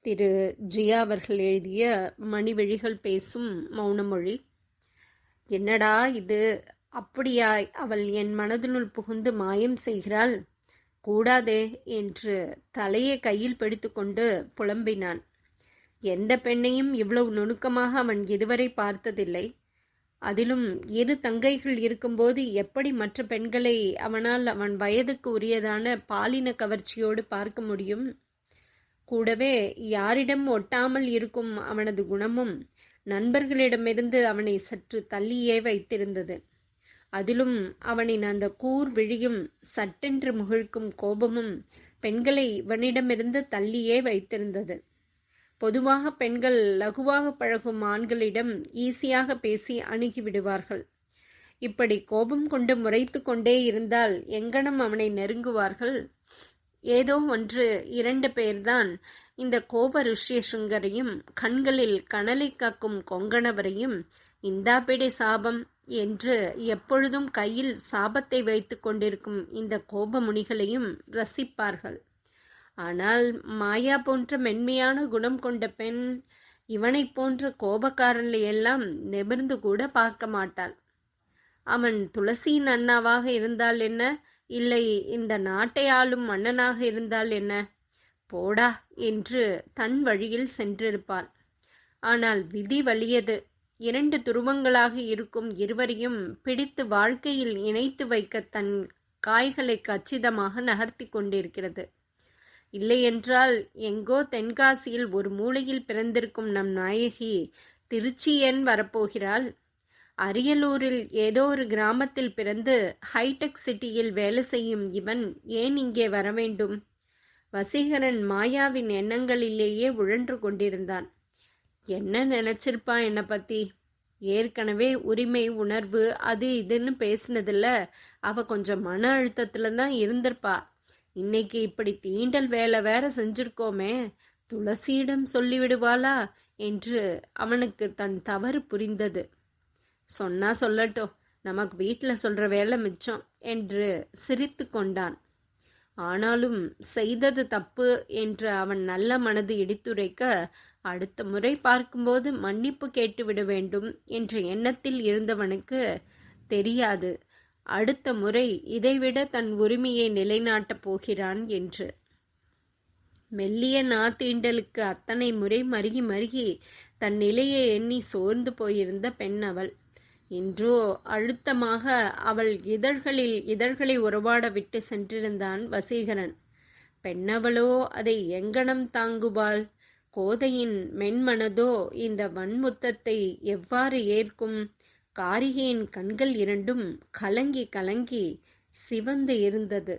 திரு ஜியா அவர்கள் எழுதிய மணிவெழிகள் பேசும் மௌனமொழி. என்னடா இது? அப்படியாய் அவள் என் மனதினுள் புகுந்து மாயம் செய்கிறாள்? கூடாதே என்று தலையை கையில் பிடித்துக்கொண்டு புலம்பினான். எந்த பெண்ணையும் இவ்வளவு நுணுக்கமாக அவன் இதுவரை பார்த்ததில்லை. அதிலும் இரு தங்கைகள் இருக்கும்போது எப்படி மற்ற பெண்களை அவனால் அவன் வயதுக்கு உரியதான பாலின கவர்ச்சியோடு பார்க்க முடியும்? கூடவே யாரிடம் ஒட்டாமல் இருக்கும் அவனது குணமும் நண்பர்களிடமிருந்து அவனை சற்று தள்ளியே வைத்திருந்தது. அதிலும் அவனின் அந்த கூர் விழியும் சட்டென்று முகிழ்க்கும் கோபமும் பெண்களை இவனிடமிருந்து தள்ளியே வைத்திருந்தது. பொதுவாக பெண்கள் லகுவாக பழகும் ஆண்களிடம் ஈஸியாக பேசி அணுகிவிடுவார்கள் இப்படி கோபம் கொண்டு முறைத்து கொண்டே இருந்தால் எங்கனம் அவனை நெருங்குவார்கள்? ஏதோ ஒன்று இரண்டு பேர்தான். இந்த கோப ருஷ்யசுங்கரையும் கண்களில் கனலை காக்கும் கொங்கணவரையும் இந்தாபிடி சாபம் என்று எப்பொழுதும் கையில் சாபத்தை வைத்து கொண்டிருக்கும் இந்த கோப முனிகளையும் ரசிப்பார்கள். ஆனால் மாயா போன்ற மென்மையான குணம் கொண்ட பெண் இவனைப் போன்ற கோபக்காரனை எல்லாம் நிமிர்ந்து கூட பார்க்க மாட்டாள். அவன் துளசியின் அண்ணாவாக இருந்தால் என்ன? இல்லை இந்த நாட்டை ஆளும் மன்னனாக இருந்தால் என்ன? போடா என்று தன் வழியில் சென்றிருப்பாள். ஆனால் விதி வலியது. இரண்டு துருவங்களாக இருக்கும் இருவரையும் பிடித்து வாழ்க்கையில் இணைத்து வைக்க தன் காய்களை கச்சிதமாக நகர்த்தி கொண்டிருக்கிறது. இல்லையென்றால் எங்கோ தென்காசியில் ஒரு மூலையில் பிறந்திருக்கும் நம் நாயகி திருச்சி ஏன் வரப்போகிறாள். அரியலூரில் ஏதோ ஒரு கிராமத்தில் பிறந்து ஹைடெக் சிட்டியில் வேலை செய்யும் இவன் ஏன் இங்கே வர வேண்டும் வசீகரன் மாயாவின் எண்ணங்களிலேயே உழன்று கொண்டிருந்தான். என்ன நினைச்சிருப்பா என்னை பத்தி? ஏற்கனவே உரிமை உணர்வு அது இதுன்னு பேசினதில்ல அவ கொஞ்சம் மன அழுத்தத்துல தான் இருந்திருப்பா. இன்னைக்கு இப்படி தீண்டல் வேலை வேற செஞ்சிருக்கோமே துளசியிடம் சொல்லிவிடுவாளா? என்று அவனுக்கு தன் தவறு புரிந்தது. சொன்னா சொல்லட்டும். நமக்கு வீட்டில் சொல்ற வேலை மிச்சம் என்று சிரித்து கொண்டான். ஆனாலும் செய்தது தப்பு என்று அவன் நல்ல மனது இடித்துரைக்க அடுத்த முறை பார்க்கும்போது மன்னிப்பு கேட்டுவிட வேண்டும் என்ற எண்ணத்தில் இருந்தவனுக்கு தெரியாது. அடுத்த முறை இதைவிட தன் உரிமையை நிலைநாட்டப் போகிறான் என்று. மெல்லிய நாத்தீண்டலுக்கு அத்தனை முறை மருகி மருகி தன் நிலையை எண்ணி சோர்ந்து போயிருந்த பெண் அவள். இன்றோ அழுத்தமாக அவள் இதழ்களில் இதழ்களை உறவாட விட்டு சென்றிருந்தான் வசீகரன். பெண்ணவளோ அதை எங்கனம் தாங்குவாள்? கோதையின் மென்மனதோ இந்த வன்முத்தத்தை எவ்வாறு ஏற்கும்? காரிகையின் கண்கள் இரண்டும் கலங்கி கலங்கி சிவந்து இருந்தது.